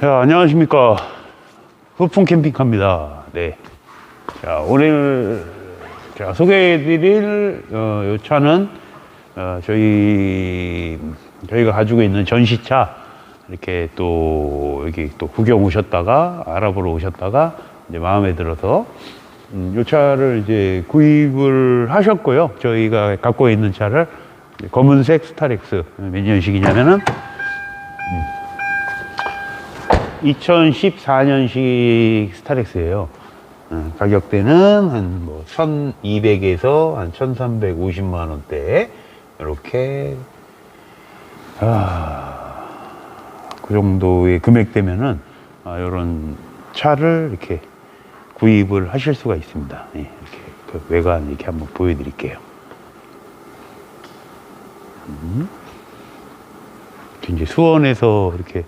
자, 안녕하십니까. 후풍 캠핑카입니다. 네. 자, 오늘 제가 소개해드릴, 어, 요 차는, 어, 저희, 저희가 가지고 있는 전시차, 이렇게 또, 여기 또 구경 오셨다가, 알아보러 오셨다가, 이제 마음에 들어서, 음, 요 차를 이제 구입을 하셨고요. 저희가 갖고 있는 차를 검은색 스타렉스 몇 년식이냐면은 2014년식 스타렉스예요. 어, 가격대는 한 뭐 1200에서 한 1350만 원대 이렇게 아, 그 정도의 금액대면은 아, 이런 차를 이렇게 구입을 하실 수가 있습니다. 예, 이렇게 그 외관 이렇게 한번 보여드릴게요. 음. 이제 수원에서 이렇게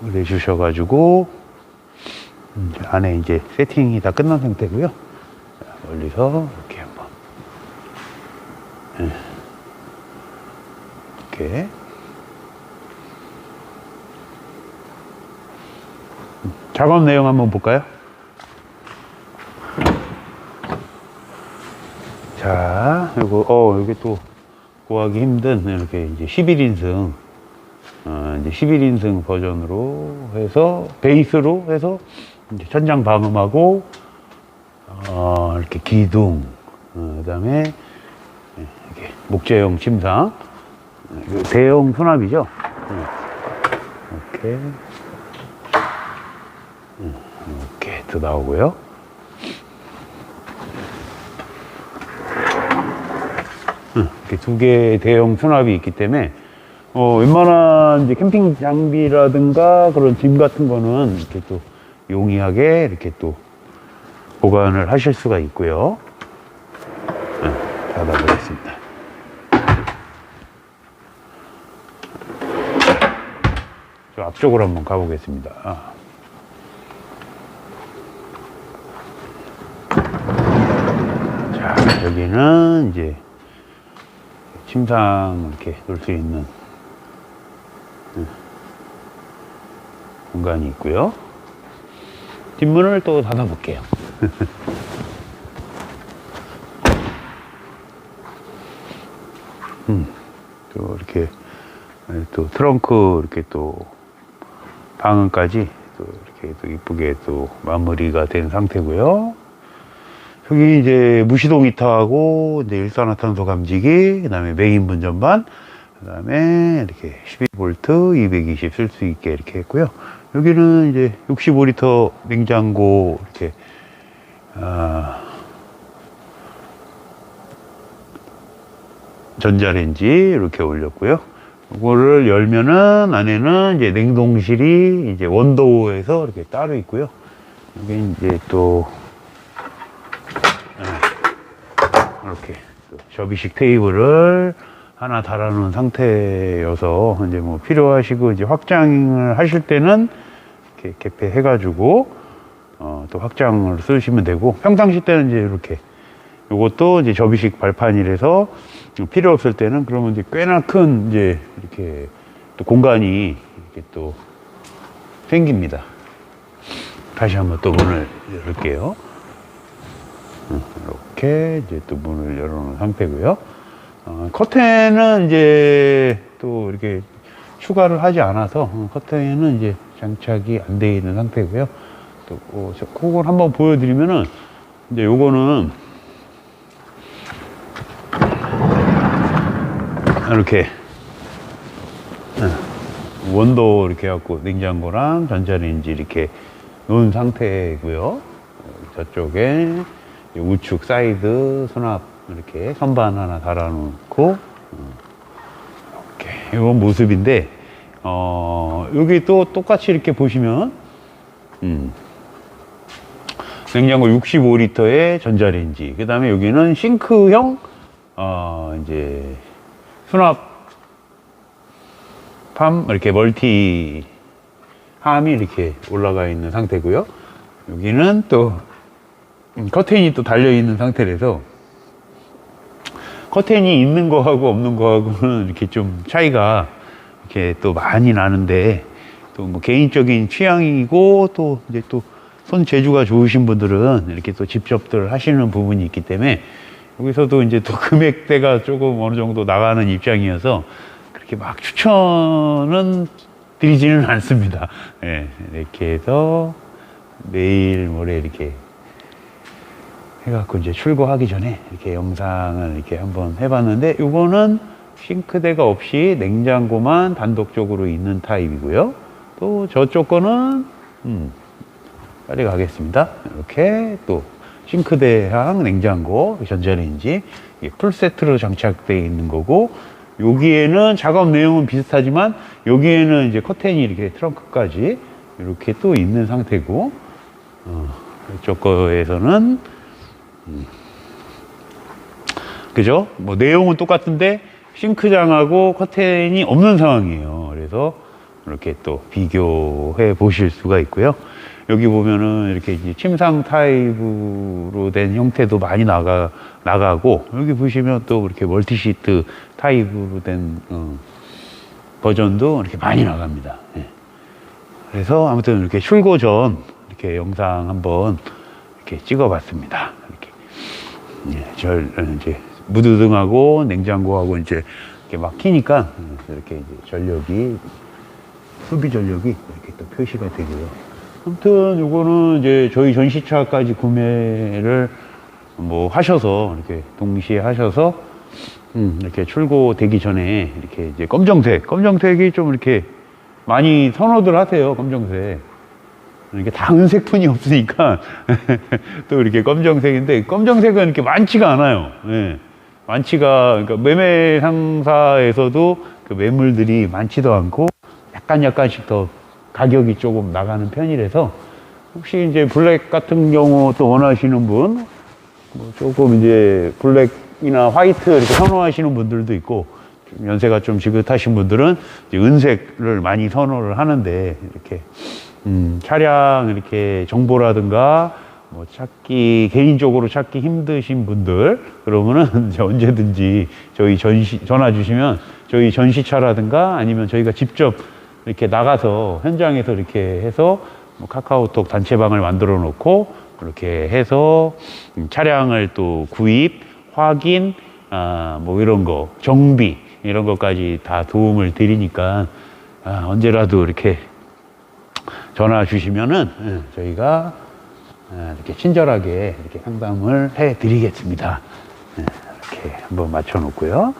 내주셔가지고 음, 이제 안에 이제 세팅이 다 끝난 상태고요. 자, 멀리서 이렇게 한번 예. 이렇게 음, 작업 내용 한번 볼까요? 자, 요거 어 여기 또 구하기 힘든 이렇게 이제 11인승 어, 이제 11인승 버전으로 해서 베이스로 해서 천장 방음하고 어, 이렇게 기둥 어, 그다음에 이렇게 목재형 침상 어, 이거 대형 수납이죠. 어, 이렇게 어, 이렇게 또 나오고요. 어, 이렇게 두 개의 대형 수납이 있기 때문에 어, 웬만한 이제 캠핑 장비라든가 그런 짐 같은 거는 이렇게 또 용이하게 이렇게 또 보관을 하실 수가 있고요. 네, 닫아보겠습니다. 저 앞쪽으로 한번 가보겠습니다. 아. 자, 여기는 이제 침상 이렇게 놓을 수 있는 공간이 있고요. 뒷문을 또 닫아 볼게요. 음, 또 이렇게 또 트렁크 이렇게 또 방음까지 또 이렇게 또 이쁘게 또 마무리가 된 상태고요. 여기 이제 무시동 히터하고 이제 일산화탄소 감지기, 그다음에 메인 분전반, 그다음에 이렇게 12V 220 쓸 수 있게 이렇게 했고요. 여기는 이제 65리터 냉장고 이렇게 아, 전자레인지 이렇게 올렸고요. 이거를 열면은 안에는 이제 냉동실이 이제 원도에서 이렇게 따로 있고요. 여기 이제 또 이렇게 또 접이식 테이블을 하나 달아놓은 상태여서 이제 뭐 필요하시고 이제 확장을 하실 때는 이렇게 개폐해가지고 어, 또 확장을 쓰시면 되고 평상시 때는 이제 이렇게 요것도 이제 접이식 발판이라서 필요 없을 때는 그러면 이제 꽤나 큰 이제 이렇게 또 공간이 이렇게 또 생깁니다. 다시 한번 또 문을 열게요. 이렇게 이제 또 문을 열어놓은 상태고요. 어, 커튼은 이제 또 이렇게 추가를 하지 않아서 어, 커튼은 이제 장착이 안 되어 있는 상태고요. 또 어, 저- 그걸 한번 보여드리면은 이제 요거는 이렇게 어, 원도 이렇게 해갖고 냉장고랑 전자레인지 이렇게 놓은 상태고요. 저쪽에 우측 사이드 수납 이렇게 선반 하나 달아놓고 어, 이렇게 이런 모습인데 어 여기 또 똑같이 이렇게 보시면 음, 냉장고 65리터의 전자레인지 그 다음에 여기는 싱크형 어 이제 수납 팜 이렇게 멀티 함이 이렇게 올라가 있는 상태고요. 여기는 또 음, 커튼이 또 달려 있는 상태라서 커튼이 있는 거하고 없는 거하고는 이렇게 좀 차이가 이렇게 또 많이 나는데 또 뭐 개인적인 취향이고 또 이제 또 손 재주가 좋으신 분들은 이렇게 또 직접들 하시는 부분이 있기 때문에 여기서도 이제 또 금액대가 조금 어느 정도 나가는 입장이어서 그렇게 막 추천은 드리지는 않습니다. 예, 이렇게 해서 내일 모레 이렇게 해갖고 이제 출고하기 전에 이렇게 영상을 이렇게 한번 해봤는데 이거는 싱크대가 없이 냉장고만 단독적으로 있는 타입이고요. 또 저쪽 거는 음, 빨리 가겠습니다. 이렇게 또 싱크대랑 냉장고, 전자레인지 풀 세트로 장착되어 있는 거고 여기에는 작업 내용은 비슷하지만 여기에는 이제 커튼이 이렇게 트렁크까지 이렇게 또 있는 상태고 어, 이쪽 거에서는 그죠? 뭐 내용은 똑같은데 싱크장하고 커튼이 없는 상황이에요. 그래서 이렇게 또 비교해 보실 수가 있고요. 여기 보면은 이렇게 침상 타입으로 된 형태도 많이 나가 나가고 여기 보시면 또 이렇게 멀티 시트 타입으로 된 어, 버전도 이렇게 많이 나갑니다. 예. 그래서 아무튼 이렇게 출고 전 이렇게 영상 한번 이렇게 찍어 봤습니다. 이렇게 예, 절 어, 이제 무드등하고 냉장고하고 이제 이렇게 막 키니까 음, 이렇게 이제 전력이 소비 전력이 이렇게 또 표시가 되고요. 아무튼 요거는 이제 저희 전시차까지 구매를 뭐 하셔서 이렇게 동시에 하셔서 음, 이렇게 출고되기 전에 이렇게 이제 검정색, 검정색이 좀 이렇게 많이 선호들 하세요, 검정색. 이게 다 은색 뿐이 없으니까 또 이렇게 검정색인데 검정색은 이렇게 많지가 않아요. 예. 많지가 그러니까 매매 상사에서도 그 매물들이 많지도 않고 약간 약간씩 더 가격이 조금 나가는 편이라서 혹시 이제 블랙 같은 경우 또 원하시는 분, 뭐 조금 이제 블랙이나 화이트 이렇게 선호하시는 분들도 있고 좀 연세가 좀 지긋하신 분들은 이제 은색을 많이 선호를 하는데 이렇게 음, 차량 이렇게 정보라든가 뭐 찾기 개인적으로 찾기 힘드신 분들 그러면은 언제든지 저희 전시 전화 주시면 저희 전시차라든가 아니면 저희가 직접 이렇게 나가서 현장에서 이렇게 해서 뭐 카카오톡 단체방을 만들어 놓고 그렇게 해서 음, 차량을 또 구입 확인 아 뭐 이런 거 정비 이런 것까지 다 도움을 드리니까 아, 언제라도 이렇게 전화 주시면은 예, 저희가 예, 이렇게 친절하게 이렇게 상담을 해 드리겠습니다. 예, 이렇게 한번 맞춰 놓고요.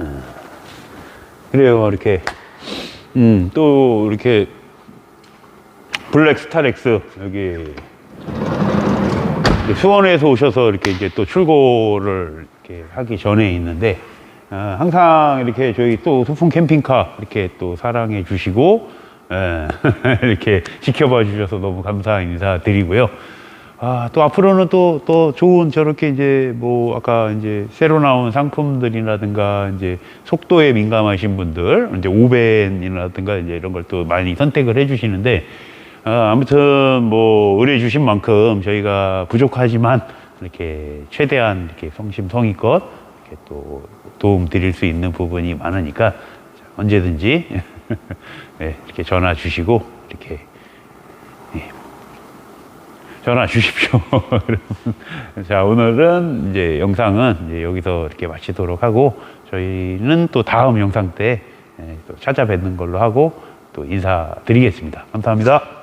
예. 그래요, 이렇게. 음, 또 이렇게 블랙 스타렉스 여기 수원에서 오셔서 이렇게 이제 또 출고를 이렇게 하기 전에 있는데 어, 항상 이렇게 저희 또 소풍 캠핑카 이렇게 또 사랑해 주시고 예, 이렇게 지켜봐 주셔서 너무 감사 인사드리고요. 아, 또 앞으로는 또, 또 좋은 저렇게 이제 뭐 아까 이제 새로 나온 상품들이라든가 이제 속도에 민감하신 분들, 이제 오벤이라든가 이제 이런 걸 또 많이 선택을 해 주시는데 아, 아무튼 뭐 의뢰 주신 만큼 저희가 부족하지만 이렇게 최대한 이렇게 성심성의껏 이렇게 또 도움 드릴 수 있는 부분이 많으니까 언제든지 네, 이렇게 전화 주시고 이렇게 예, 전화 주십시오. 자, 오늘은 이제 영상은 이제 여기서 이렇게 마치도록 하고 저희는 또 다음 영상 때 예, 또 찾아뵙는 걸로 하고 또 인사드리겠습니다. 감사합니다.